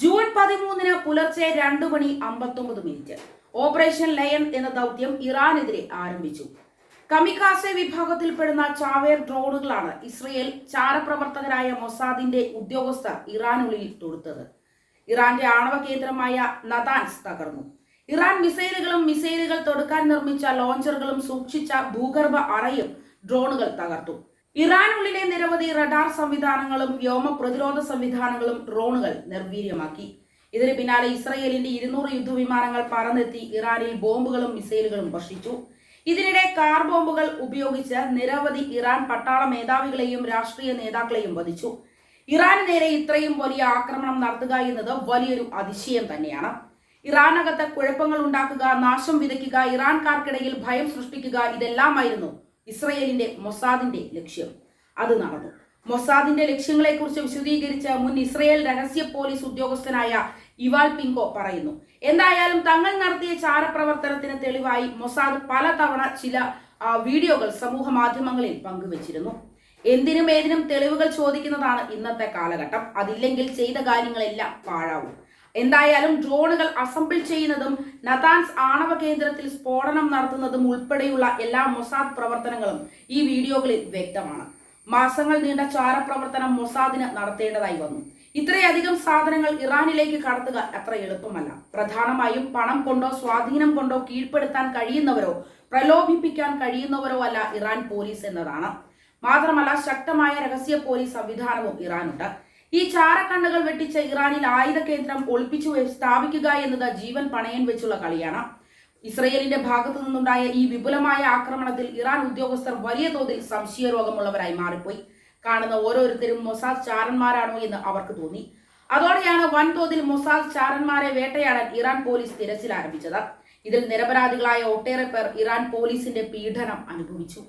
June പതിമൂന്നിന് പുലർച്ചെ രണ്ടു മണി അമ്പത്തൊമ്പത് മിനിറ്റ്. ഓപ്പറേഷൻ ലയൺ എന്ന ദൗത്യം ഇറാനെതിരെ ആരംഭിച്ചു. കമിക്കാസെ വിഭാഗത്തിൽപ്പെടുന്ന ചാവേർ ഡ്രോണുകളാണ് ഇസ്രയേൽ ചാരപ്രവർത്തകരായ മൊസാദിന്റെ ഉദ്യോഗസ്ഥർ ഇറാനുള്ളിൽ തൊടുത്തത്. ഇറാന്റെ ആണവ കേന്ദ്രമായ നദാൻസ് തകർന്നു. ഇറാൻ മിസൈലുകളും മിസൈലുകൾ തൊടുക്കാൻ നിർമ്മിച്ച ലോഞ്ചറുകളും സൂക്ഷിച്ച ഭൂഗർഭ അറയും ഡ്രോണുകൾ തകർത്തു. ഇറാനുള്ളിലെ നിരവധി റഡാർ സംവിധാനങ്ങളും വ്യോമ പ്രതിരോധ സംവിധാനങ്ങളും ഡ്രോണുകൾ നിർവീര്യമാക്കി. ഇതിന് പിന്നാലെ ഇസ്രയേലിന്റെ ഇരുന്നൂറ് യുദ്ധവിമാനങ്ങൾ പറന്നെത്തി ഇറാനിൽ ബോംബുകളും മിസൈലുകളും വർഷിച്ചു. ഇതിനിടെ കാർ ബോംബുകൾ ഉപയോഗിച്ച് നിരവധി ഇറാൻ പട്ടാള മേധാവികളെയും രാഷ്ട്രീയ നേതാക്കളെയും വധിച്ചു. ഇറാന് നേരെ ഇത്രയും വലിയ ആക്രമണം നടത്തുക എന്നത് വലിയൊരു അതിശയം തന്നെയാണ്. ഇറാനകത്ത് കുഴപ്പങ്ങൾ ഉണ്ടാക്കുക നാശം വിതയ്ക്കുക ഇറാൻകാർക്കിടയിൽ ഭയം സൃഷ്ടിക്കുക ഇതെല്ലാമായിരുന്നു ഇസ്രയേലിന്റെ മൊസാദിന്റെ ലക്ഷ്യം. അത് നടന്നു. മൊസാദിന്റെ ലക്ഷ്യങ്ങളെക്കുറിച്ച് വിശദീകരിച്ച മുൻ ഇസ്രയേൽ രഹസ്യ പോലീസ് ഉദ്യോഗസ്ഥനായ ഇവാൾ പിങ്കോ പറയുന്നു എന്തായാലും തങ്ങൾ നടത്തിയ ചാരപ്രവർത്തനത്തിന് തെളിവായി മൊസാദ് പലതവണ ചില വീഡിയോകൾ സമൂഹ മാധ്യമങ്ങളിൽ പങ്കുവച്ചിരുന്നു. എന്തിനും ഏതിനും തെളിവുകൾ ചോദിക്കുന്നതാണ് ഇന്നത്തെ കാലഘട്ടം. അതില്ലെങ്കിൽ ചെയ്ത കാര്യങ്ങളെല്ലാം പാഴാവും. എന്തായാലും ഡ്രോണുകൾ അസംബിൾ ചെയ്യുന്നതും നതാൻസ് ആണവ കേന്ദ്രത്തിൽ സ്ഫോടനം നടത്തുന്നതും ഉൾപ്പെടെയുള്ള എല്ലാ മൊസാദ് പ്രവർത്തനങ്ങളും ഈ വീഡിയോകളിൽ വ്യക്തമാണ്. മാസങ്ങൾ നീണ്ട ചാരപ്രവർത്തനം മൊസാദിന് നടത്തേണ്ടതായി വന്നു. ഇത്രയധികം സാധനങ്ങൾ ഇറാനിലേക്ക് കടത്തുക അത്ര എളുപ്പമല്ല. പ്രധാനമായും പണം കൊണ്ടോ സ്വാധീനം കൊണ്ടോ കീഴ്പ്പെടുത്താൻ കഴിയുന്നവരോ പ്രലോഭിപ്പിക്കാൻ കഴിയുന്നവരോ അല്ല ഇറാൻ പോലീസ് എന്നതാണ്. മാത്രമല്ല ശക്തമായ രഹസ്യ പോലീസ് സംവിധാനവും ഇറാനുണ്ട്. ഈ ചാരക്കണ്ണുകൾ വെട്ടിച്ച ഇറാനിൽ ആയുധ കേന്ദ്രം ഒളിപ്പിച്ചു സ്ഥാപിക്കുക എന്നത് ജീവൻ പണയം വെച്ചുള്ള കളിയാണ്. ഇസ്രയേലിന്റെ ഭാഗത്തു നിന്നുണ്ടായ ഈ വിപുലമായ ആക്രമണത്തിൽ ഇറാൻ ഉദ്യോഗസ്ഥർ വലിയ തോതിൽ സംശയരോഗമുള്ളവരായി മാറിപ്പോയി. കാണുന്ന ഓരോരുത്തരും മൊസാദ് ചാരന്മാരാണോ എന്ന് അവർക്ക് തോന്നി. അതോടെയാണ് വൻതോതിൽ മൊസാദ് ചാരന്മാരെ വേട്ടയാടാൻ ഇറാൻ പോലീസ് തിരച്ചിൽ ആരംഭിച്ചത്. ഇതിൽ നിരപരാധികളായ ഒട്ടേറെ പേർ ഇറാൻ പോലീസിന്റെ പീഡനം അനുഭവിച്ചു.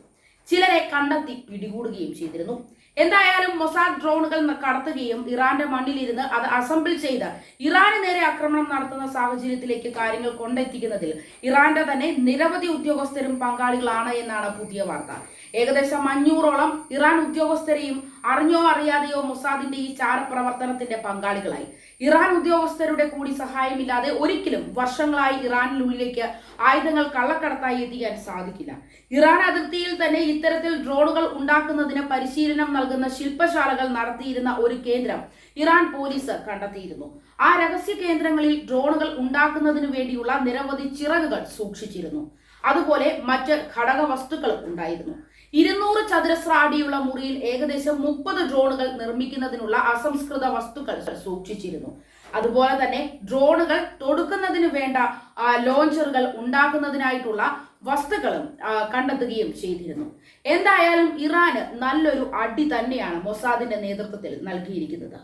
ചിലരെ കണ്ടെത്തി പിടികൂടുകയും ചെയ്തിരുന്നു. എന്തായാലും മൊസാദ് ഡ്രോണുകൾ കടത്തുകയും ഇറാന്റെ മണ്ണിലിരുന്ന് അത് അസംബിൾ ചെയ്ത് ഇറാന് നേരെ ആക്രമണം നടത്തുന്ന സാഹചര്യത്തിലേക്ക് കാര്യങ്ങൾ കൊണ്ടെത്തിക്കുന്നതിൽ ഇറാന്റെ തന്നെ നിരവധി ഉദ്യോഗസ്ഥരും പങ്കാളികളാണ് എന്നാണ് പുതിയ വാർത്ത. ഏകദേശം അഞ്ഞൂറോളം ഇറാൻ ഉദ്യോഗസ്ഥരെയും അറിഞ്ഞോ അറിയാതെയോ മൊസാദിന്റെ ഈ ചാരപ്രവർത്തനത്തിന്റെ പങ്കാളികളായി. ഇറാൻ ഉദ്യോഗസ്ഥരുടെ കൂടി സഹായമില്ലാതെ ഒരിക്കലും വർഷങ്ങളായി ഇറാനിനുള്ളിലേക്ക് ആയുധങ്ങൾ കള്ളക്കടത്തായി എത്തിക്കാൻ സാധിക്കില്ല. ഇറാൻ അതിർത്തിയിൽ തന്നെ ഇത്തരത്തിൽ ഡ്രോണുകൾ ഉണ്ടാക്കുന്നതിന് പരിശീലനം നൽകുന്ന ശില്പശാലകൾ നടത്തിയിരുന്ന ഒരു കേന്ദ്രം ഇറാൻ പോലീസ് കണ്ടെത്തിയിരുന്നു. ആ രഹസ്യ കേന്ദ്രങ്ങളിൽ ഡ്രോണുകൾ ഉണ്ടാക്കുന്നതിനു വേണ്ടിയുള്ള നിരവധി ചിറകുകൾ സൂക്ഷിച്ചിരുന്നു. അതുപോലെ മറ്റ് ഘടക വസ്തുക്കളും ഉണ്ടായിരുന്നു. ഇരുന്നൂറ് ചതുരശ്ര അടിയുള്ള മുറിയിൽ ഏകദേശം മുപ്പത് ഡ്രോണുകൾ നിർമ്മിക്കുന്നതിനുള്ള അസംസ്കൃത വസ്തുക്കൾ സൂക്ഷിച്ചിരുന്നു. അതുപോലെ തന്നെ ഡ്രോണുകൾ തൊടുക്കുന്നതിന് വേണ്ട ലോഞ്ചറുകൾ ഉണ്ടാക്കുന്നതിനായിട്ടുള്ള വസ്തുക്കളും കണ്ടെത്തുകയും ചെയ്തിരുന്നു. എന്തായാലും ഇറാന് നല്ലൊരു അടി തന്നെയാണ് മൊസാദിന്റെ നേതൃത്വത്തിൽ നൽകിയിരിക്കുന്നത്.